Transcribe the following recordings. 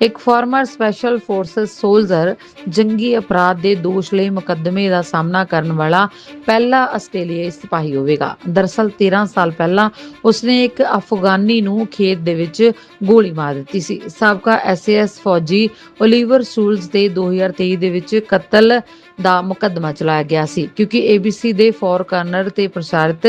ਇੱਕ farmer special forces soldier ਜੰਗੀ ਅਪਰਾਧ ਦੇ ਦੋਸ਼ ਲਈ ਮੁਕੱਦਮੇ ਦਾ ਸਾਹਮਣਾ ਕਰਨ ਵਾਲਾ ਪਹਿਲਾ ਆਸਟ੍ਰੇਲੀਆਈ ਸਿਪਾਹੀ ਹੋਵੇਗਾ। ਦਰਅਸਲ 13 ਸਾਲ ਪਹਿਲਾਂ ਉਸਨੇ ਇੱਕ ਅਫਗਾਨੀ ਨੂੰ ਖੇਤ ਦੇ ਵਿੱਚ ਗੋਲੀ ਮਾਰ ਦਿੱਤੀ ਸੀ। ਸਾਬਕਾ ਐਸਏਐਸ ਫੌਜੀ ਓਲੀਵਰ ਸੂਲਜ਼ ਤੇ 2023 ਦੇ ਵਿੱਚ ਕਤਲ ਦਾ ਮੁਕੱਦਮਾ ਚਲਾਇਆ ਗਿਆ ਸੀ। ਕਿਉਂਕਿ ABC ਦੇ ਫੋਰ ਕਾਰਨਰ ਤੇ ਪ੍ਰਸਾਰਿਤ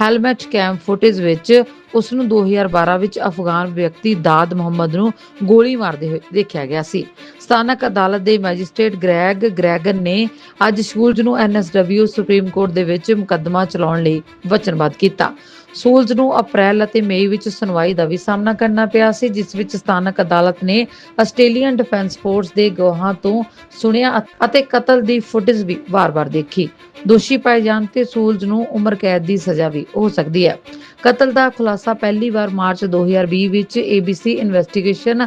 ਹੈਲਮਟ ਕੈਮ ਫੁਟੇਜ ਵਿੱਚ ਉਸ ਨੂੰ 2012 ਵਿੱਚ ਅਫਗਾਨ ਵਿਅਕਤੀ ਦਾਦ ਮੁਹੰਮਦ ਨੂੰ ਗੋਲੀ ਮਾਰਦੇ ਹੋਏ ਦੇਖਿਆ ਗਿਆ ਸੀ। ਸਥਾਨਕ ਅਦਾਲਤ ਦੇ ਮੈਜਿਸਟ੍ਰੇਟ ਗ੍ਰੈਗ ਗ੍ਰੈਗਨ ਨੇ ਅੱਜ ਸ਼ੂਲਜ਼ ਨੂੰ ਐਨਐਸਡਬਲਿਊ ਸੁਪਰੀਮ ਕੋਰਟ ਦੇ ਵਿੱਚ ਮੁਕੱਦਮਾ ਚਲਾਉਣ ਲਈ ਵਚਨਬੱਧ ਕੀਤਾ। ਸੂਲਜ਼ ਨੂੰ ਅਪ੍ਰੈਲ ਅਤੇ ਮਈ ਵਿੱਚ ਸੁਣਵਾਈ ਦਾ ਵੀ ਸਾਹਮਣਾ ਕਰਨਾ ਪਿਆ ਸੀ, ਜਿਸ ਵਿੱਚ ਸਥਾਨਕ ਅਦਾਲਤ ਨੇ ਆਸਟ੍ਰੇਲੀਅਨ ਡਿਫੈਂਸ ਫੋਰਸ ਦੇ ਗਵਾਹਾਂ ਤੋਂ ਸੁਣਿਆ ਅਤੇ ਕਤਲ ਦੀ ਫੁਟੇਜ ਵੀ ਵਾਰ-ਵਾਰ ਦੇਖੀ। ਦੋਸ਼ੀ ਪਾਏ ਜਾਣ ਤੇ ਸੂਲਜ਼ ਨੂੰ ਉਮਰ ਕੈਦ ਦੀ ਸਜ਼ਾ ਵੀ ਹੋ ਸਕਦੀ ਹੈ। ਕਤਲ ਦਾ ਖੁਲਾਸਾ ਪਹਿਲੀ ਵਾਰ ਮਾਰਚ 2020 ਵਿੱਚ ABC ਇਨਵੈਸਟੀਗੇਸ਼ਨ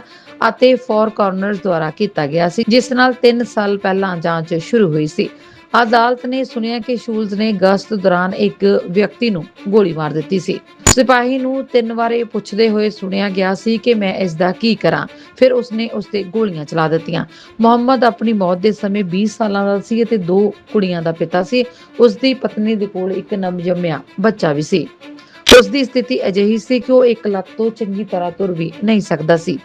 ਅਤੇ ਫੋਰ ਕਾਰਨਰਸ ਦੁਆਰਾ ਕੀਤਾ ਗਿਆ ਸੀ, ਜਿਸ ਨਾਲ 3 ਸਾਲ ਪਹਿਲਾਂ ਜਾਂਚ ਸ਼ੁਰੂ ਹੋਈ ਸੀ। ਅਦਾਲਤ ਨੇ ਸੁਣਿਆ ਕਿ ਸ਼ੂਲਜ਼ ਨੇ ਗਸਤ ਦੌਰਾਨ ਇੱਕ ਵਿਅਕਤੀ ਨੂੰ ਗੋਲੀ ਮਾਰ ਦਿੱਤੀ ਸੀ। ਸਿਪਾਹੀ ਨੂੰ ਤਿੰਨ ਵਾਰ ਇਹ ਪੁੱਛਦੇ ਹੋਏ ਸੁਣਿਆ ਗਿਆ ਸੀ ਕਿ ਮੈਂ ਇਸ ਦਾ ਕੀ ਕਰਾਂ। ਫਿਰ ਉਸਨੇ ਉਸ ਤੇ ਗੋਲੀਆਂ ਚਲਾ ਦਿੱਤੀਆਂ। ਮੁਹੰਮਦ ਆਪਣੀ ਮੌਤ ਦੇ ਸਮੇਂ 20 ਸਾਲਾਂ ਦਾ ਸੀ ਅਤੇ ਦੋ ਕੁੜੀਆਂ ਦਾ ਪਿਤਾ ਸੀ। ਉਸ ਦੀ ਪਤਨੀ ਦੇ ਕੋਲ ਇੱਕ ਨਵਜੰਮਿਆ ਬੱਚਾ ਵੀ ਸੀ। ਉਸ ਦੀ ਸਥਿਤੀ ਅਜਿਹੀ ਸੀ ਕਿ ਉਹ ਇੱਕ ਲੱਤ ਤੋਂ ਚੰਗੀ ਤਰ੍ਹਾਂ ਤੁਰ ਵੀ ਨਹੀਂ ਸਕਦਾ ਸੀ।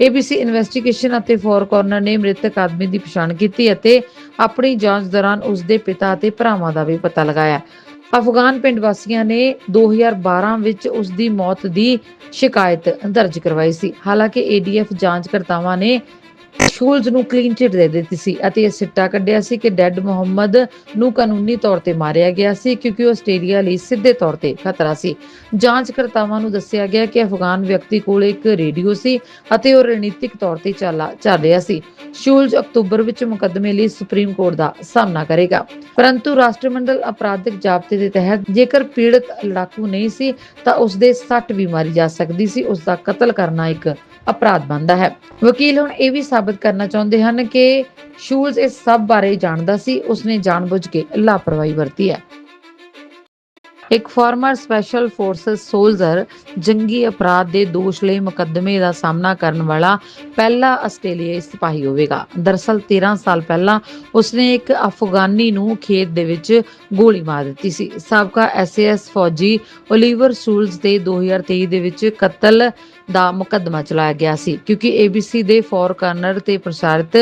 ABC ਇਨਵੈਸਟੀਗੇਸ਼ਨ ਅਤੇ ਫੋਰ ਕਾਰਨਰ ਨੇ ਮ੍ਰਿਤਕ ਆਦਮੀ ਦੀ ਪਛਾਣ ਕੀਤੀ ਅਤੇ ਆਪਣੀ ਜਾਂਚ ਦੌਰਾਨ ਉਸ ਦੇ ਪਿਤਾ ਅਤੇ ਭਰਾਵਾਂ ਦਾ ਵੀ ਪਤਾ ਲਗਾਇਆ। ਅਫਗਾਨ ਪਿੰਡ ਵਾਸੀਆਂ ਨੇ 2012 ਵਿੱਚ ਉਸ ਦੀ ਮੌਤ ਦੀ ਸ਼ਿਕਾਇਤ ਦਰਜ ਕਰਵਾਈ ਸੀ। ਹਾਲਾਂਕਿ ADF ਜਾਂਚਕਰਤਾਵਾਂ ਨੇ ਸ਼ੂਲਜ਼ ਨੂੰ ਕਲੀਨ ਚਿਟ ਦੇ ਦਿੱਤੀ ਸੀ ਅਤੇ ਇਹ ਸਿੱਟਾ ਕੱਢਿਆ ਸੀ ਕਿ ਡੈਡ ਮੁਹੰਮਦ ਨੂੰ ਕਾਨੂੰਨੀ ਤੌਰ ਤੇ ਮਾਰਿਆ ਗਿਆ ਸੀ ਕਿਉਂਕਿ ਉਹ ਆਸਟ੍ਰੇਲੀਆ ਲਈ ਸਿੱਧੇ ਤੌਰ ਤੇ ਖਤਰਾ ਸੀ। ਜਾਂਚਕਰਤਾਵਾਂ ਨੂੰ ਦੱਸਿਆ ਗਿਆ ਕਿ ਅਫਗਾਨ ਵਿਅਕਤੀ ਕੋਲ ਇੱਕ ਰੇਡੀਓ ਸੀ ਅਤੇ ਉਹ ਰਣਨੀਤਿਕ ਤੌਰ ਤੇ ਚੱਲ ਰਿਹਾ ਸੀ। ਸ਼ੂਲਜ਼ ਅਕਤੂਬਰ ਵਿੱਚ ਮੁਕੱਦਮੇ ਲਈ ਸੁਪਰੀਮ ਕੋਰਟ ਦਾ ਸਾਹਮਣਾ ਕਰੇਗਾ। ਪਰੰਤੂ ਰਾਸ਼ਟਰਮੰਡਲ ਅਪਰਾਧਿਕ ਜ਼ਾਬਤੇ ਦੇ ਤਹਿਤ ਜੇਕਰ ਪੀੜਤ ਲੜਾਕੂ ਨਹੀਂ ਸੀ ਤਾਂ ਉਸ ਦੇ ਸੱਟ ਵੀ ਮਾਰੀ ਜਾ ਸਕਦੀ ਸੀ। ਉਸ ਦਾ ਕਤਲ ਕਰਨਾ ਇੱਕ ਅਪਰਾਧ ਬਣਦਾ ਹੈ। ਵਕੀਲ ਹੁਣ ਇਹ ਵੀ ਸਾਬਤ ਕਰਨਾ ਚਾਹੁੰਦੇ ਹਨ ਕਿ ਸ਼ੂਲਜ਼ ਇਸ ਸਭ ਬਾਰੇ ਜਾਣਦਾ ਸੀ, ਉਸਨੇ ਜਾਣਬੁੱਝ ਕੇ ਲਾਪਰਵਾਹੀ ਵਰਤੀ ਹੈ। ਇੱਕ ਫਾਰਮਰ ਸਪੈਸ਼ਲ ਫੋਰਸਸ ਸੋਲਜਰ ਜੰਗੀ ਅਪਰਾਧ ਦੇ ਦੋਸ਼ ਲਈ ਮੁਕੱਦਮੇ ਦਾ ਸਾਹਮਣਾ ਕਰਨ ਵਾਲਾ ਪਹਿਲਾ ਆਸਟ੍ਰੇਲੀਆਈ ਸਿਪਾਹੀ ਹੋਵੇਗਾ। ਦਰਅਸਲ 13 ਸਾਲ ਪਹਿਲਾਂ ਉਸਨੇ ਇੱਕ ਅਫਗਾਨੀ ਨੂੰ ਖੇਤ ਦੇ ਵਿੱਚ ਗੋਲੀ ਮਾਰ ਦਿੱਤੀ ਸੀ। ਸਾਬਕਾ ਐਸਏਐਸ ਫੌਜੀ ਓਲੀਵਰ ਸੂਲਜ਼ ਤੇ 2023 ਦੇ ਵਿੱਚ ਕਤਲ ਦਾ ਮੁਕੱਦਮਾ ਚਲਾਇਆ ਗਿਆ ਸੀ, ਕਿਉਂਕਿ ABC ਦੇ ਫੋਰ ਕਾਰਨਰ ਤੇ ਪ੍ਰਸਾਰਿਤ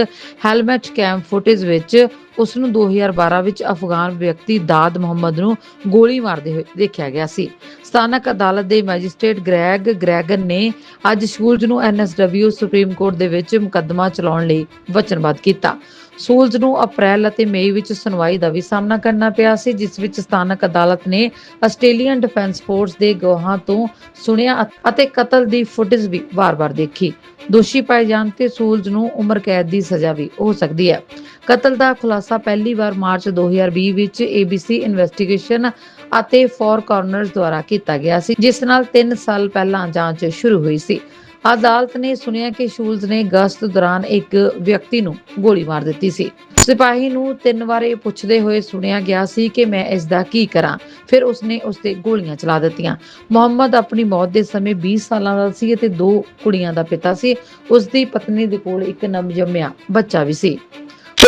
ਹੈਲਮਟ ਕੈਮ ਫੁਟੇਜ ਵਿੱਚ ਉਸ ਨੂੰ 2012 ਵਿੱਚ ਅਫਗਾਨ ਵਿਅਕਤੀ ਦਾਦ ਮੁਹੰਮਦ ਨੂੰ ਗੋਲੀ ਮਾਰਦੇ ਹੋਏ ਦੇਖਿਆ ਗਿਆ ਸੀ। ਸਥਾਨਕ ਅਦਾਲਤ ਦੇ ਮੈਜਿਸਟ੍ਰੇਟ ਗ੍ਰੈਗ ਗ੍ਰੈਗਨ ਨੇ ਅੱਜ ਸ਼ੂਲਜ਼ ਨੂੰ ਐਨਐਸਡਬਲਿਊ ਸੁਪਰੀਮ ਕੋਰਟ ਦੇ ਵਿੱਚ ਮੁਕੱਦਮਾ ਚਲਾਉਣ ਲਈ ਵਚਨਬੱਧ ਕੀਤਾ। ਸੂਲਜ਼ ਨੂੰ ਅਪ੍ਰੈਲ ਅਤੇ ਮਈ ਵਿੱਚ ਸੁਣਵਾਈ ਦਾ ਵੀ ਸਾਹਮਣਾ ਕਰਨਾ ਪਿਆ ਸੀ, ਜਿਸ ਵਿੱਚ ਸਥਾਨਕ ਅਦਾਲਤ ਨੇ ਆਸਟ੍ਰੇਲੀਅਨ ਡਿਫੈਂਸ ਫੋਰਸ ਦੇ ਗਵਾਹਾਂ ਤੋਂ ਸੁਣਿਆ ਅਤੇ ਕਤਲ ਦੀ ਫੁਟੇਜ ਵੀ ਵਾਰ-ਵਾਰ ਦੇਖੀ। ਦੋਸ਼ੀ ਪਾਏ ਜਾਣ ਤੇ ਸੂਲਜ਼ ਨੂੰ ਉਮਰ ਕੈਦ ਦੀ ਸਜ਼ਾ ਵੀ ਹੋ ਸਕਦੀ ਹੈ। ਕਤਲ ਦਾ ਖੁਲਾਸਾ ਪਹਿਲੀ ਵਾਰ ਮਾਰਚ 2020 ਵਿੱਚ ABC ਇਨਵੈਸਟੀਗੇਸ਼ਨ ਅਤੇ ਫੋਰ ਕਾਰਨਰਸ ਦੁਆਰਾ ਕੀਤਾ ਗਿਆ ਸੀ, ਜਿਸ ਨਾਲ 3 ਸਾਲ ਪਹਿਲਾਂ ਜਾਂਚ ਸ਼ੁਰੂ ਹੋਈ ਸੀ। ਅਦਾਲਤ ਨੇ ਸੁਣਿਆ ਕਿ ਸ਼ੂਲਜ਼ ਨੇ ਗਸਤ ਦੌਰਾਨ ਇੱਕ ਵਿਅਕਤੀ ਨੂੰ ਗੋਲੀ ਮਾਰ ਦਿੱਤੀ ਸੀ। ਸਿਪਾਹੀ ਨੂੰ ਤਿੰਨ ਵਾਰ ਇਹ ਪੁੱਛਦੇ ਹੋਏ ਸੁਣਿਆ ਗਿਆ ਸੀ ਕਿ ਮੈਂ ਇਸ ਦਾ ਕੀ ਕਰਾਂ, ਫਿਰ ਉਸਨੇ ਉਸ ਤੇ ਗੋਲੀਆਂ ਚਲਾ ਦਿੱਤੀਆਂ। ਮੁਹੰਮਦ ਆਪਣੀ ਮੌਤ ਦੇ ਸਮੇਂ 20 ਸਾਲਾਂ ਦਾ ਸੀ ਅਤੇ ਦੋ ਕੁੜੀਆਂ ਦਾ ਪਿਤਾ ਸੀ। ਉਸ ਦੀ ਪਤਨੀ ਦੇ ਕੋਲ ਇੱਕ ਨਵਜੰਮਿਆ ਬੱਚਾ ਵੀ ਸੀ।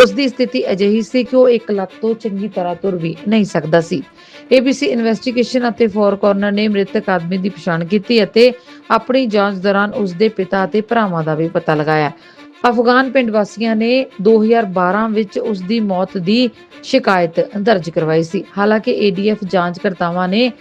ਉਸ ਦੀ ਸਥਿਤੀ ਅਜਿਹੀ ਸੀ ਕਿ ਉਹ ਇੱਕ ਲੱਤ ਤੋਂ ਚੰਗੀ ਤਰ੍ਹਾਂ ਤੁਰ ਵੀ ਨਹੀਂ ਸਕਦਾ ਸੀ। ABC ਇਨਵੈਸਟੀਗੇਸ਼ਨ ਅਤੇ ਫੋਰ ਕਾਰਨਰ ਨੇ ਮ੍ਰਿਤਕ ਆਦਮੀ ਦੀ ਪਛਾਣ ਕੀਤੀ ਅਤੇ ਆਪਣੀ ਜਾਂਚ ਦੌਰਾਨ ਉਸ ਦੇ ਪਿਤਾ ਅਤੇ ਭਰਾਵਾਂ ਦਾ ਵੀ ਪਤਾ ਲਗਾਇਆ। ਅਫਗਾਨ ਪਿੰਡ ਵਾਸੀਆਂ ਨੇ 2012 ਵਿੱਚ ਉਸ ਦੀ ਮੌਤ ਦੀ ਸ਼ਿਕਾਇਤ ਦਰਜ ਕਰਵਾਈ ਸੀ। ਹਾਲਾਂਕਿ ADF ਜਾਂਚਕਰਤਾਵਾਂ ਨੇ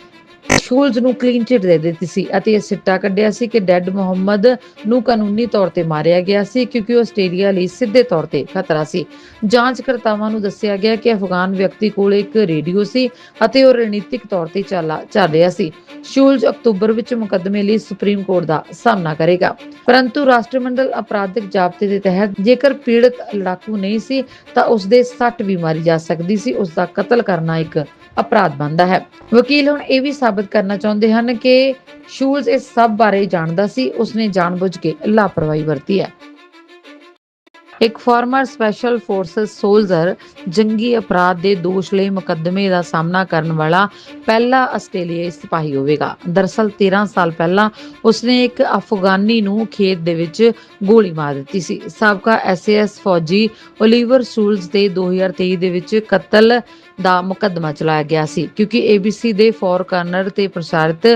ਸ਼ੂਲਜ਼ ਨੂੰ ਕਲੀਨ ਚਿਟ ਦੇ ਦਿੱਤੀ ਸੀ ਅਤੇ ਇਹ ਸਿੱਟਾ ਕੱਢਿਆ ਸੀ ਕਿ ਡੈਡ ਮੁਹੰਮਦ ਨੂੰ ਕਾਨੂੰਨੀ ਤੌਰ ਤੇ ਮਾਰਿਆ ਗਿਆ ਸੀ ਕਿਉਂਕਿ ਉਹ ਆਸਟ੍ਰੇਲੀਆ ਲਈ ਸਿੱਧੇ ਤੌਰ ਤੇ ਖਤਰਾ ਸੀ। ਜਾਂਚਕਰਤਾਵਾਂ ਨੂੰ ਦੱਸਿਆ ਗਿਆ ਕਿ ਅਫਗਾਨ ਵਿਅਕਤੀ ਕੋਲ ਇੱਕ ਰੇਡੀਓ ਸੀ ਅਤੇ ਉਹ ਰਣਨੀਤਿਕ ਤੌਰ ਤੇ ਚੱਲ ਰਿਹਾ ਸੀ। ਸ਼ੂਲਜ਼ ਅਕਤੂਬਰ ਵਿੱਚ ਮੁਕੱਦਮੇ ਲਈ ਸੁਪਰੀਮ ਕੋਰਟ ਦਾ ਸਾਹਮਣਾ ਕਰੇਗਾ। ਪਰੰਤੂ ਰਾਸ਼ਟਰਮੰਡਲ ਅਪਰਾਧਿਕ ਜ਼ਾਬਤੇ ਦੇ ਤਹਿਤ ਜੇਕਰ ਪੀੜਤ ਲੜਾਕੂ ਨਹੀਂ ਸੀ ਤਾਂ ਉਸ ਦੇ ਸੱਟ ਵੀ ਮਾਰੀ ਜਾ ਸਕਦੀ ਸੀ। ਉਸ ਦਾ ਕਤਲ ਕਰਨਾ ਇੱਕ ਅਪਰਾਧ ਬਣਦਾ ਹੈ। ਵਕੀਲ ਹੁਣ ਇਹ ਵੀ ਸਾਬਤ ਕਰਨਾ ਚਾਹੁੰਦੇ ਹਨ ਕਿ ਸ਼ੂਲਜ਼ ਇਸ ਸਭ ਬਾਰੇ ਜਾਣਦਾ ਸੀ, ਉਸਨੇ ਜਾਣਬੁੱਝ ਕੇ ਲਾਪਰਵਾਹੀ ਵਰਤੀ ਹੈ। ਇੱਕ ਫਾਰਮਰ ਸਪੈਸ਼ਲ ਫੋਰਸਸ ਸੋਲਜਰ ਜੰਗੀ ਅਪਰਾਧ ਦੇ ਦੋਸ਼ ਲਈ ਮੁਕੱਦਮੇ ਦਾ ਸਾਹਮਣਾ ਕਰਨ ਵਾਲਾ ਪਹਿਲਾ ਆਸਟ੍ਰੇਲੀਆਈ ਸਿਪਾਹੀ ਹੋਵੇਗਾ। ਦਰਅਸਲ 13 ਸਾਲ ਪਹਿਲਾਂ ਉਸਨੇ ਇੱਕ ਅਫਗਾਨੀ ਨੂੰ ਖੇਤ ਦੇ ਵਿੱਚ ਗੋਲੀ ਮਾਰ ਦਿੱਤੀ ਸੀ। ਸਾਬਕਾ ਐਸਏਐਸ ਫੌਜੀ ਓਲੀਵਰ ਸੂਲਜ਼ ਤੇ 2023 ਦੇ ਵਿੱਚ ਕਤਲ ਦਾ ਮੁਕੱਦਮਾ ਚਲਾਇਆ ਗਿਆ ਸੀ। ਕਿਉਂਕਿ ABC ਦੇ ਫੋਰ ਕਾਰਨਰ ਤੇ ਪ੍ਰਸਾਰਿਤ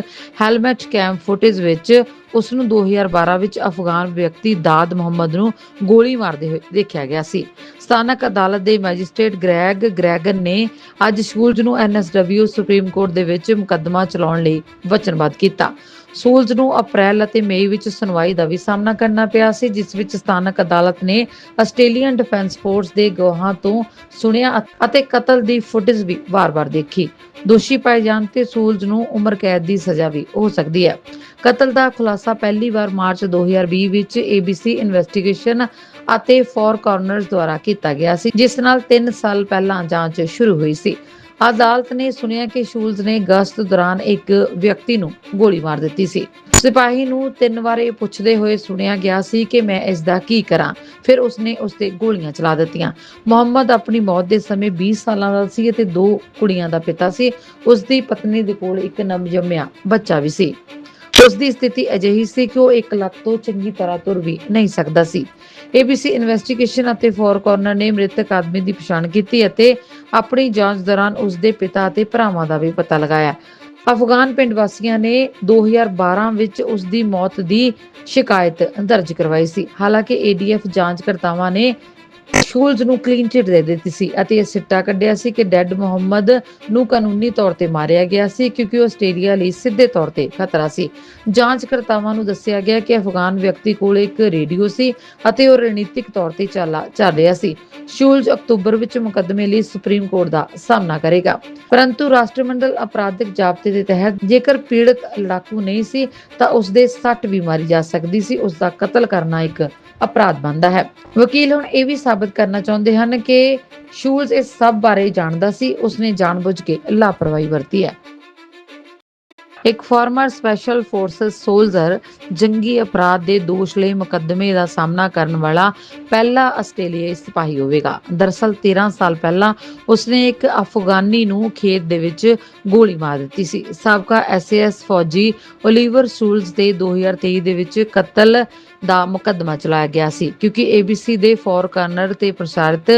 ਹੈਲਮਟ ਕੈਮ ਫੁਟੇਜ ਵਿੱਚ ਉਸ ਨੂੰ 2012 ਵਿੱਚ ਅਫਗਾਨ ਵਿਅਕਤੀ ਦਾਦ ਮੁਹੰਮਦ ਨੂੰ ਗੋਲੀ ਮਾਰਦੇ ਹੋਏ ਦੇਖਿਆ ਗਿਆ ਸੀ। ਸਥਾਨਕ ਅਦਾਲਤ ਦੇ ਮੈਜਿਸਟ੍ਰੇਟ ਗ੍ਰੈਗ ਗ੍ਰੈਗਨ ਨੇ ਅੱਜ ਸ਼ੂਲਜ਼ ਨੂੰ ਐਨਐਸਡਬਲਿਊ ਸੁਪਰੀਮ ਕੋਰਟ ਦੇ ਵਿੱਚ ਮੁਕੱਦਮਾ ਚਲਾਉਣ ਲਈ ਵਚਨਬੱਧ ਕੀਤਾ। ਸੂਲਜ਼ ਨੂੰ ਅਪ੍ਰੈਲ ਅਤੇ ਮਈ ਵਿੱਚ ਸੁਣਵਾਈ ਦਾ ਵੀ ਸਾਹਮਣਾ ਕਰਨਾ ਪਿਆ ਸੀ, ਜਿਸ ਵਿੱਚ ਸਥਾਨਕ ਅਦਾਲਤ ਨੇ ਆਸਟ੍ਰੇਲੀਅਨ ਡਿਫੈਂਸ ਫੋਰਸ ਦੇ ਗਵਾਹਾਂ ਤੋਂ ਸੁਣਿਆ ਅਤੇ ਕਤਲ ਦੀ ਫੁਟੇਜ ਵੀ ਵਾਰ-ਵਾਰ ਦੇਖੀ। ਦੋਸ਼ੀ ਪਾਏ ਜਾਣ ਤੇ ਸੂਲਜ਼ ਨੂੰ ਉਮਰ ਕੈਦ ਦੀ ਸਜ਼ਾ ਵੀ ਹੋ ਸਕਦੀ ਹੈ। ਕਤਲ ਦਾ ਖੁਲਾਸਾ ਪਹਿਲੀ ਵਾਰ ਮਾਰਚ 2020 ਵਿੱਚ ABC ਇਨਵੈਸਟੀਗੇਸ਼ਨ ਅਤੇ ਫੋਰ ਕਾਰਨਰਸ ਦੁਆਰਾ ਕੀਤਾ ਗਿਆ ਸੀ, ਜਿਸ ਨਾਲ 3 ਸਾਲ ਪਹਿਲਾਂ ਜਾਂਚ ਸ਼ੁਰੂ ਹੋਈ ਸੀ। ਅਦਾਲਤ ਨੇ ਸੁਣਿਆ ਕਿ ਸ਼ੂਲਜ਼ ਨੇ ਗਸ਼ਤ ਦੌਰਾਨ ਇੱਕ ਵਿਅਕਤੀ ਨੂੰ ਗੋਲੀ ਮਾਰ ਦਿੱਤੀ ਸੀ। ਸਿਪਾਹੀ ਨੂੰ ਤਿੰਨ ਵਾਰ ਇਹ ਪੁੱਛਦੇ ਹੋਏ ਸੁਣਿਆ ਗਿਆ ਸੀ ਕਿ ਮੈਂ ਇਸ ਦਾ ਕੀ ਕਰਾਂ। ਫਿਰ ਉਸਨੇ ਉਸ ਤੇ ਗੋਲੀਆਂ ਚਲਾ ਦਿੱਤੀਆਂ। ਮੁਹੰਮਦ ਆਪਣੀ ਮੌਤ ਦੇ ਸਮੇਂ 20 ਸਾਲਾਂ ਦਾ ਸੀ ਅਤੇ ਦੋ ਕੁੜੀਆਂ ਦਾ ਪਿਤਾ ਸੀ। ਉਸ ਦੀ ਪਤਨੀ ਦੇ ਕੋਲ ਇੱਕ ਨਵਜੰਮਿਆ ਬੱਚਾ ਵੀ ਸੀ। ਉਸ ਦੀ ਸਥਿਤੀ ਅਜਿਹੀ ਸੀ ਕਿ ਉਹ ਇੱਕ ਲੱਤ ਤੋਂ ਚੰਗੀ ਤਰ੍ਹਾਂ ਤੁਰ ਵੀ ਨਹੀਂ ਸਕਦਾ ਸੀ। ABC ਇਨਵੈਸਟੀਗੇਸ਼ਨ ਅਤੇ ਫੋਰ ਕਾਰਨਰ ਨੇ ਮ੍ਰਿਤਕ ਆਦਮੀ ਦੀ ਪਛਾਣ ਕੀਤੀ ਅਤੇ ਆਪਣੀ ਜਾਂਚ ਦੌਰਾਨ ਉਸ ਦੇ ਪਿਤਾ ਅਤੇ ਭਰਾਵਾਂ ਦਾ ਵੀ ਪਤਾ ਲਗਾਇਆ। ਅਫਗਾਨ ਪਿੰਡ ਵਾਸੀਆਂ ਨੇ 2012 ਵਿੱਚ ਉਸ ਦੀ ਮੌਤ ਦੀ ਸ਼ਿਕਾਇਤ ਦਰਜ ਕਰਵਾਈ ਸੀ। ਹਾਲਾਂਕਿ ADF ਜਾਂਚਕਰਤਾਵਾਂ ਨੇ ਸ਼ੂਲਜ਼ ਨੂੰ ਕਲੀਨ ਚਿਟ ਦੇ ਦਿੱਤੀ ਸੀ ਅਤੇ ਇਹ ਸਿੱਟਾ ਕੱਢਿਆ ਸੀ ਕਿ ਡੈਡ ਮੁਹੰਮਦ ਨੂੰ ਕਾਨੂੰਨੀ ਤੌਰ ਤੇ ਮਾਰਿਆ ਗਿਆ ਸੀ ਕਿਉਂਕਿ ਉਹ ਆਸਟ੍ਰੇਲੀਆ ਲਈ ਸਿੱਧੇ ਤੌਰ ਤੇ ਖਤਰਾ ਸੀ। ਜਾਂਚਕਰਤਾਵਾਂ ਨੂੰ ਦੱਸਿਆ ਗਿਆ ਕਿ ਅਫਗਾਨ ਵਿਅਕਤੀ ਕੋਲ ਇੱਕ ਰੇਡੀਓ ਸੀ ਅਤੇ ਉਹ ਰਣਨੀਤਿਕ ਤੌਰ ਤੇ ਚੱਲ ਰਿਹਾ ਸੀ। ਸ਼ੂਲਜ਼ ਅਕਤੂਬਰ ਵਿੱਚ ਮੁਕੱਦਮੇ ਲਈ ਸੁਪਰੀਮ ਕੋਰਟ ਦਾ ਸਾਹਮਣਾ ਕਰੇਗਾ। ਪਰੰਤੂ ਰਾਸ਼ਟਰਮੰਡਲ ਅਪਰਾਧਿਕ ਜ਼ਾਬਤੇ ਦੇ ਤਹਿਤ ਜੇਕਰ ਪੀੜਤ ਲੜਾਕੂ ਨਹੀਂ ਸੀ, ਤਾਂ ਉਸ ਦੇ ਸੱਟ ਵੀ ਮਾਰੀ ਜਾ ਸਕਦੀ ਸੀ। ਉਸ ਦਾ ਕਤਲ ਕਰਨਾ ਇੱਕ ਅਪਰਾਧ ਬਣਦਾ ਹੈ। ਵਕੀਲ ਹੁਣ ਇਹ ਵੀ ਸਾਬਤ ਕਰਨਾ ਚਾਹੁੰਦੇ ਹਨ ਕਿ ਸ਼ੂਲਜ਼ ਇਸ ਸਭ ਬਾਰੇ ਜਾਣਦਾ ਸੀ, ਉਸਨੇ ਜਾਣਬੁੱਝ ਕੇ ਲਾਪਰਵਾਹੀ ਵਰਤੀ ਹੈ। ਇੱਕ ਫਾਰਮਰ ਸਪੈਸ਼ਲ ਫੋਰਸਸ ਸੋਲਜਰ ਜੰਗੀ ਅਪਰਾਧ ਦੇ ਦੋਸ਼ ਲਈ ਮੁਕੱਦਮੇ ਦਾ ਸਾਹਮਣਾ ਕਰਨ ਵਾਲਾ ਪਹਿਲਾ ਆਸਟ੍ਰੇਲੀਆਈ ਸਿਪਾਹੀ ਹੋਵੇਗਾ। ਦਰਅਸਲ 13 ਸਾਲ ਪਹਿਲਾਂ ਉਸਨੇ ਇੱਕ ਅਫਗਾਨੀ ਨੂੰ ਖੇਤ ਦੇ ਵਿੱਚ ਗੋਲੀ ਮਾਰ ਦਿੱਤੀ ਸੀ। ਸਾਬਕਾ ਐਸਏਐਸ ਫੌਜੀ ਓਲੀਵਰ ਸੂਲਜ਼ ਤੇ 2023 ਦੇ ਵਿੱਚ ਕਤਲ ਦਾ ਮੁਕੱਦਮਾ ਚਲਾਇਆ ਗਿਆ ਸੀ। ਕਿਉਂਕਿ ABC ਦੇ ਫੋਰ ਕਾਰਨਰ ਤੇ ਪ੍ਰਸਾਰਿਤ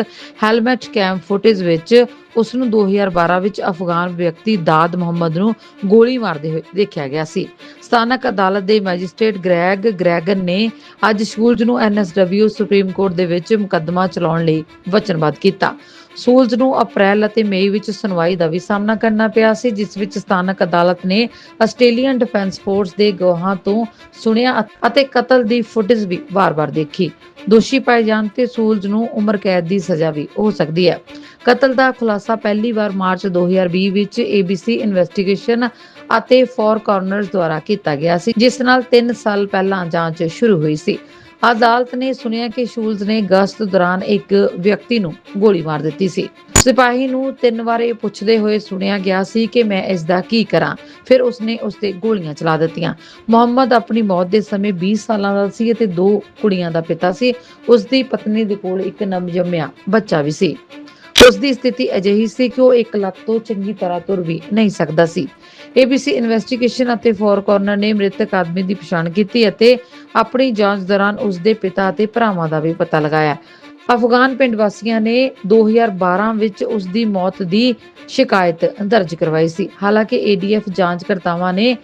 ਹੈਲਮਟ ਕੈਮ ਫੁਟੇਜ ਵਿੱਚ ਉਸ ਨੂੰ 2012 ਵਿੱਚ ਅਫਗਾਨ ਵਿਅਕਤੀ ਦਾਦ ਮੁਹੰਮਦ ਨੂੰ ਗੋਲੀ ਮਾਰਦੇ ਹੋਏ ਦੇਖਿਆ ਗਿਆ ਸੀ। ਸਥਾਨਕ ਅਦਾਲਤ ਦੇ ਮੈਜਿਸਟ੍ਰੇਟ ਗ੍ਰੈਗ ਗ੍ਰੈਗਨ ਨੇ ਅੱਜ ਸ਼ੂਲਜ਼ ਨੂੰ ਐਨਐਸਡਬਲਿਊ ਸੁਪਰੀਮ ਕੋਰਟ ਦੇ ਵਿੱਚ ਮੁਕੱਦਮਾ ਚਲਾਉਣ ਲਈ ਵਚਨਬੱਧ ਕੀਤਾ। ਸੂਲਜ਼ ਨੂੰ ਅਪ੍ਰੈਲ ਅਤੇ ਮਈ ਵਿੱਚ ਸੁਣਵਾਈ ਦਾ ਵੀ ਸਾਹਮਣਾ ਕਰਨਾ ਪਿਆ ਸੀ, ਜਿਸ ਵਿੱਚ ਸਥਾਨਕ ਅਦਾਲਤ ਨੇ ਆਸਟ੍ਰੇਲੀਅਨ ਡਿਫੈਂਸ ਫੋਰਸ ਦੇ ਗਵਾਹਾਂ ਤੋਂ ਸੁਣਿਆ ਅਤੇ ਕਤਲ ਦੀ ਫੁਟੇਜ ਵੀ ਵਾਰ-ਵਾਰ ਦੇਖੀ। ਦੋਸ਼ੀ ਪਾਏ ਜਾਣ ਤੇ ਸੂਲਜ਼ ਨੂੰ ਉਮਰ ਕੈਦ ਦੀ ਸਜ਼ਾ ਵੀ ਹੋ ਸਕਦੀ ਹੈ। ਕਤਲ ਦਾ ਖੁਲਾਸਾ ਪਹਿਲੀ ਵਾਰ ਮਾਰਚ 2020 ਵਿੱਚ ABC ਇਨਵੈਸਟੀਗੇਸ਼ਨ ਅਤੇ ਫੋਰ ਕਾਰਨਰਸ ਦੁਆਰਾ ਕੀਤਾ ਗਿਆ ਸੀ, ਜਿਸ ਨਾਲ 3 ਸਾਲ ਪਹਿਲਾਂ ਜਾਂਚ ਸ਼ੁਰੂ ਹੋਈ ਸੀ। ਅਦਾਲਤ ਨੇ ਸੁਣਿਆ ਕਿ ਸ਼ੂਲਜ਼ ਨੇ ਗਸ਼ਤ ਦੌਰਾਨ ਇੱਕ ਵਿਅਕਤੀ ਨੂੰ ਗੋਲੀ ਮਾਰ ਦਿੱਤੀ ਸੀ। ਸਿਪਾਹੀ ਨੂੰ ਤਿੰਨ ਵਾਰ ਇਹ ਪੁੱਛਦੇ ਹੋਏ ਸੁਣਿਆ ਗਿਆ ਸੀ ਕਿ ਮੈਂ ਇਸ ਦਾ ਕੀ ਕਰਾਂ। ਫਿਰ ਉਸਨੇ ਉਸ ਤੇ ਗੋਲੀਆਂ ਚਲਾ ਦਿੱਤੀਆਂ। ਮੁਹੰਮਦ ਆਪਣੀ ਮੌਤ ਦੇ ਸਮੇਂ 20 ਸਾਲਾਂ ਦਾ ਸੀ ਅਤੇ ਦੋ ਕੁੜੀਆਂ ਦਾ ਪਿਤਾ ਸੀ। ਉਸ ਦੀ ਪਤਨੀ ਦੇ ਕੋਲ ਇੱਕ ਨਵਜੰਮਿਆ ਬੱਚਾ ਵੀ ਸੀ। ਉਸ ਦੀ ਸਥਿਤੀ ਅਜਿਹੀ ਸੀ ਕਿ ਉਹ ਇੱਕ ਲੱਤ ਤੋਂ ਚੰਗੀ ਤਰ੍ਹਾਂ ਤੁਰ ਵੀ ਨਹੀਂ ਸਕਦਾ ਸੀ। ABC ਇਨਵੈਸਟੀਗੇਸ਼ਨ ਅਤੇ ਫੋਰ ਕਾਰਨਰ ਨੇ ਮ੍ਰਿਤਕ ਆਦਮੀ ਦੀ ਪਛਾਣ ਕੀਤੀ ਅਤੇ ਆਪਣੀ ਜਾਂਚ ਦੌਰਾਨ ਉਸ ਦੇ ਪਿਤਾ ਅਤੇ ਭਰਾਵਾਂ ਦਾ ਵੀ ਪਤਾ ਲਗਾਇਆ। ਅਫਗਾਨ ਪਿੰਡ ਵਾਸੀਆਂ ਨੇ 2012 ਵਿੱਚ ਉਸ ਦੀ ਮੌਤ ਦੀ ਸ਼ਿਕਾਇਤ ਦਰਜ ਕਰਵਾਈ ਸੀ। ਹਾਲਾਂਕਿ ADF ਜਾਂਚਕਰਤਾਵਾਂ ਨੇ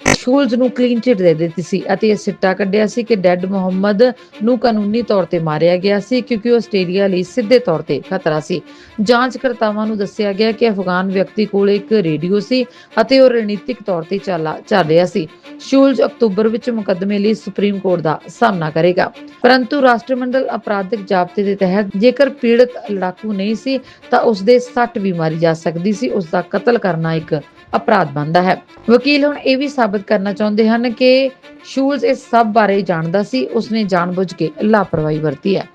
ਸ਼ੂਲਜ਼ ਨੂੰ ਕਲੀਨ ਚਿਟ ਦੇ ਦਿੱਤੀ ਸੀ ਅਤੇ ਇਹ ਸਿੱਟਾ ਕੱਢਿਆ ਸੀ ਕਿ ਡੈਡ ਮੁਹੰਮਦ ਨੂੰ ਕਾਨੂੰਨੀ ਤੌਰ ਤੇ ਮਾਰਿਆ ਗਿਆ ਸੀ ਕਿਉਂਕਿ ਉਹ ਆਸਟ੍ਰੇਲੀਆ ਲਈ ਸਿੱਧੇ ਤੌਰ ਤੇ ਖਤਰਾ ਸੀ। ਜਾਂਚਕਰਤਾਵਾਂ ਨੂੰ ਦੱਸਿਆ ਗਿਆ ਕਿ ਅਫਗਾਨ ਵਿਅਕਤੀ ਕੋਲ ਇੱਕ ਰੇਡੀਓ ਸੀ ਅਤੇ ਉਹ ਰਣਨੀਤਿਕ ਤੌਰ ਤੇ ਚੱਲ ਰਿਹਾ ਸੀ। ਸ਼ੂਲਜ਼ ਅਕਤੂਬਰ ਵਿੱਚ ਮੁਕੱਦਮੇ ਲਈ ਸੁਪਰੀਮ ਕੋਰਟ ਦਾ ਸਾਹਮਣਾ ਕਰੇਗਾ। ਪਰੰਤੂ ਰਾਸ਼ਟਰਮੰਡਲ ਅਪਰਾਧਿਕ ਜ਼ਾਬਤੇ ਦੇ ਤਹਿਤ ਜੇਕਰ ਪੀੜਤ ਲੜਾਕੂ ਨਹੀਂ ਸੀ, ਤਾਂ ਉਸ ਦੇ ਸੱਟ ਵੀ ਮਾਰੀ ਜਾ ਸਕਦੀ ਸੀ। ਉਸ ਦਾ ਕਤਲ ਕਰਨਾ ਇੱਕ ਅਪਰਾਧ ਬਣਦਾ ਹੈ। ਵਕੀਲ ਹੁਣ ਇਹ ਵੀ ਸਾਬਤ ਕਰਨਾ ਚਾਹੁੰਦੇ ਹਨ ਕਿ ਸ਼ੂਲਜ਼ ਇਸ ਸਭ ਬਾਰੇ ਜਾਣਦਾ ਸੀ, ਉਸਨੇ ਜਾਣਬੁੱਝ ਕੇ ਲਾਪਰਵਾਹੀ ਵਰਤੀ ਹੈ।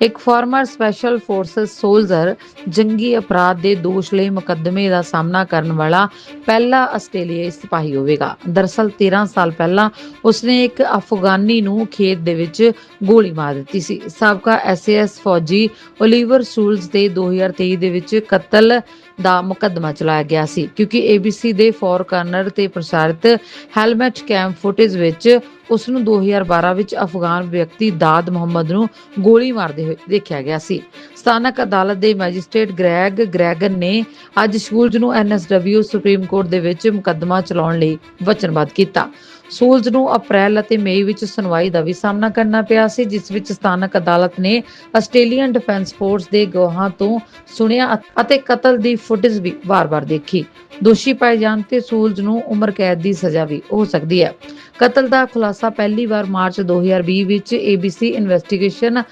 ਇੱਕ ਫਾਰਮਰ ਸਪੈਸ਼ਲ ਫੋਰਸਸ ਸੋਲਜਰ ਜੰਗੀ ਅਪਰਾਧ ਦੇ ਦੋਸ਼ ਲਈ ਮੁਕੱਦਮੇ ਦਾ ਸਾਹਮਣਾ ਕਰਨ ਵਾਲਾ ਪਹਿਲਾ ਆਸਟ੍ਰੇਲੀਆਈ ਸਿਪਾਹੀ ਹੋਵੇਗਾ। ਦਰਅਸਲ 13 ਸਾਲ ਪਹਿਲਾਂ ਉਸਨੇ ਇੱਕ ਅਫਗਾਨੀ ਨੂੰ ਖੇਤ ਦੇ ਵਿੱਚ ਗੋਲੀ ਮਾਰ ਦਿੱਤੀ ਸੀ। ਸਾਬਕਾ ਐਸਏਐਸ ਫੌਜੀ ਓਲੀਵਰ ਸੂਲਜ਼ ਤੇ 2023 ਦੇ ਵਿੱਚ ਕਤਲ ਦਾ ਮੁਕੱਦਮਾ ਚਲਾਇਆ ਗਿਆ ਸੀ। ਕਿਉਂਕਿ ABC ਦੇ ਫੋਰ ਕਾਰਨਰ ਤੇ ਪ੍ਰਸਾਰਿਤ ਹੈਲਮਟ ਕੈਮ ਫੁਟੇਜ ਵਿੱਚ ਉਸ ਨੂੰ 2012 ਵਿੱਚ ਅਫਗਾਨ ਵਿਅਕਤੀ ਦਾਦ ਮੁਹੰਮਦ ਨੂੰ ਗੋਲੀ ਮਾਰਦੇ ਹੋਏ ਦੇਖਿਆ ਗਿਆ ਸੀ। ਸਥਾਨਕ ਅਦਾਲਤ ਦੇ ਮੈਜਿਸਟ੍ਰੇਟ ਗ੍ਰੈਗ ਗ੍ਰੈਗਨ ਨੇ ਅੱਜ ਸ਼ੂਲਜ਼ ਨੂੰ ਐਨਐਸਡਬਲਿਊ ਸੁਪਰੀਮ ਕੋਰਟ ਦੇ ਵਿੱਚ ਮੁਕੱਦਮਾ ਚਲਾਉਣ ਲਈ ਵਚਨਬੱਧ ਕੀਤਾ। ਸੂਲਜ਼ ਨੂੰ ਅਪ੍ਰੈਲ ਅਤੇ ਮਈ ਵਿੱਚ ਸੁਣਵਾਈ ਦਾ ਵੀ ਸਾਹਮਣਾ ਕਰਨਾ ਪਿਆ ਸੀ, ਜਿਸ ਵਿੱਚ ਸਥਾਨਕ ਅਦਾਲਤ ਨੇ ਆਸਟ੍ਰੇਲੀਅਨ ਡਿਫੈਂਸ ਫੋਰਸ ਦੇ ਗਵਾਹਾਂ ਤੋਂ ਸੁਣਿਆ ਅਤੇ ਕਤਲ ਦੀ ਫੁਟੇਜ ਵੀ ਵਾਰ-ਵਾਰ ਦੇਖੀ। ਦੋਸ਼ੀ ਪਾਏ ਜਾਣ ਤੇ ਸੂਲਜ਼ ਨੂੰ ਉਮਰ ਕੈਦ ਦੀ ਸਜ਼ਾ ਵੀ ਹੋ ਸਕਦੀ ਹੈ। ਕਤਲ ਦਾ ਖੁਲਾਸਾ ਪਹਿਲੀ ਵਾਰ ਮਾਰਚ 2020 ਵਿੱਚ ABC ਇਨਵੈਸਟੀਗੇਸ਼ਨ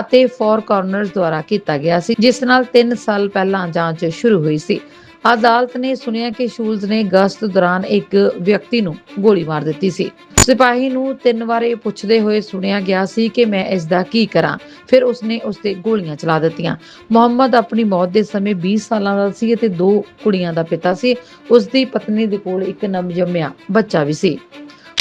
ਅਤੇ ਫੋਰ ਕਾਰਨਰਸ ਦੁਆਰਾ ਕੀਤਾ ਗਿਆ ਸੀ, ਜਿਸ ਨਾਲ 3 ਸਾਲ ਪਹਿਲਾਂ ਜਾਂਚ ਸ਼ੁਰੂ ਹੋਈ ਸੀ। ਅਦਾਲਤ ਨੇ ਸੁਣਿਆ ਕਿ ਸ਼ੂਲਜ਼ ਨੇ ਗਸਤ ਦੌਰਾਨ ਇੱਕ ਵਿਅਕਤੀ ਨੂੰ ਗੋਲੀ ਮਾਰ ਦਿੱਤੀ ਸੀ। ਸਿਪਾਹੀ ਨੂੰ ਤਿੰਨ ਵਾਰ ਇਹ ਪੁੱਛਦੇ ਹੋਏ ਸੁਣਿਆ ਗਿਆ ਸੀ ਕਿ ਮੈਂ ਇਸ ਦਾ ਕੀ ਕਰਾਂ। ਫਿਰ ਉਸਨੇ ਉਸ ਤੇ ਗੋਲੀਆਂ ਚਲਾ ਦਿੱਤੀਆਂ। ਮੁਹੰਮਦ ਆਪਣੀ ਮੌਤ ਦੇ ਸਮੇਂ 20 ਸਾਲਾਂ ਦਾ ਸੀ ਅਤੇ ਦੋ ਕੁੜੀਆਂ ਦਾ ਪਿਤਾ ਸੀ। ਉਸ ਦੀ ਪਤਨੀ ਦੇ ਕੋਲ ਇੱਕ ਨਵਜੰਮਿਆ ਬੱਚਾ ਵੀ ਸੀ।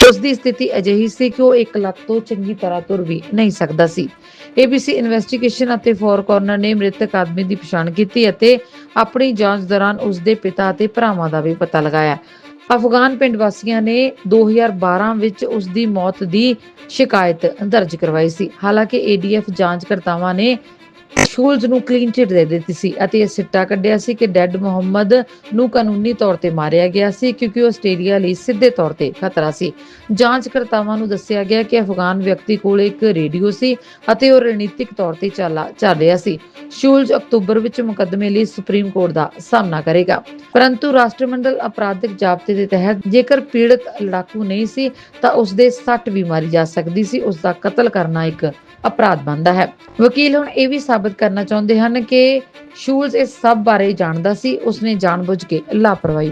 ਉਸ ਦੀ ਸਥਿਤੀ ਅਜਿਹੀ ਸੀ ਕਿ ਉਹ ਇੱਕ ਲੱਤ ਤੋਂ ਚੰਗੀ ਤਰ੍ਹਾਂ ਤੁਰ ਵੀ ਨਹੀਂ ਸਕਦਾ ਸੀ। ABC ਇਨਵੈਸਟੀਗੇਸ਼ਨ ਅਤੇ ਫੋਰ ਕਾਰਨਰ ਨੇ ਮ੍ਰਿਤਕ ਆਦਮੀ ਦੀ ਪਛਾਣ ਕੀਤੀ ਅਤੇ ਆਪਣੀ ਜਾਂਚ ਦੌਰਾਨ ਉਸ ਦੇ ਪਿਤਾ ਅਤੇ ਭਰਾਵਾਂ ਦਾ ਵੀ ਪਤਾ ਲਗਾਇਆ। ਅਫਗਾਨ ਪਿੰਡ ਵਾਸੀਆਂ ਨੇ 2012 ਵਿੱਚ ਉਸ ਦੀ ਮੌਤ ਦੀ ਸ਼ਿਕਾਇਤ ਦਰਜ ਕਰਵਾਈ ਸੀ। ਹਾਲਾਂਕਿ ADF ਜਾਂਚਕਰਤਾਵਾਂ ਨੇ ਸ਼ੂਲਜ਼ ਨੂੰ ਕਲੀਨ ਚਿਟ ਦੇ ਦਿੱਤੀ ਸੀ ਅਤੇ ਇਹ ਸਿੱਟਾ ਕੱਢਿਆ ਸੀ ਕਿ ਡੈਡ ਮੁਹੰਮਦ ਨੂੰ ਕਾਨੂੰਨੀ ਤੌਰ ਤੇ ਮਾਰਿਆ ਗਿਆ ਸੀ ਕਿਉਂਕਿ ਉਹ ਆਸਟ੍ਰੇਲੀਆ ਲਈ ਸਿੱਧੇ ਤੌਰ ਤੇ ਖਤਰਾ ਸੀ। ਜਾਂਚਕਰਤਾਵਾਂ ਨੂੰ ਦੱਸਿਆ ਗਿਆ ਕਿ ਅਫਗਾਨ ਵਿਅਕਤੀ ਕੋਲ ਇੱਕ ਰੇਡੀਓ ਸੀ ਅਤੇ ਉਹ ਰਣਨੀਤਿਕ ਤੌਰ ਤੇ ਚੱਲ ਰਿਹਾ ਸੀ। ਸ਼ੂਲਜ਼ ਅਕਤੂਬਰ ਵਿੱਚ ਮੁਕੱਦਮੇ ਲਈ ਸੁਪਰੀਮ ਕੋਰਟ ਦਾ ਸਾਹਮਣਾ ਕਰੇਗਾ। ਪਰੰਤੂ ਰਾਸ਼ਟਰਮੰਡਲ ਅਪਰਾਧਿਕ ਜ਼ਾਬਤੇ ਦੇ ਤਹਿਤ ਜੇਕਰ ਪੀੜਤ ਲੜਾਕੂ ਨਹੀਂ ਸੀ ਤਾਂ ਉਸ ਦੇ ਸੱਟ ਵੀ ਮਾਰੀ ਜਾ ਸਕਦੀ ਸੀ। ਉਸ ਦਾ ਕਤਲ ਕਰਨਾ ਇੱਕ ਅਪਰਾਧ ਬਣਦਾ ਹੈ। ਵਕੀਲ ਹੁਣ ਇਹ ਵੀ ਸਾਬਤ ਕਰਨਾ ਚਾਹੁੰਦੇ ਹਨ ਕਿ ਸ਼ੂਲਜ਼ ਇਸ ਸਭ ਬਾਰੇ ਜਾਣਦਾ ਸੀ, ਉਸਨੇ ਜਾਣਬੁੱਝ ਕੇ ਲਾਪਰਵਾਹੀ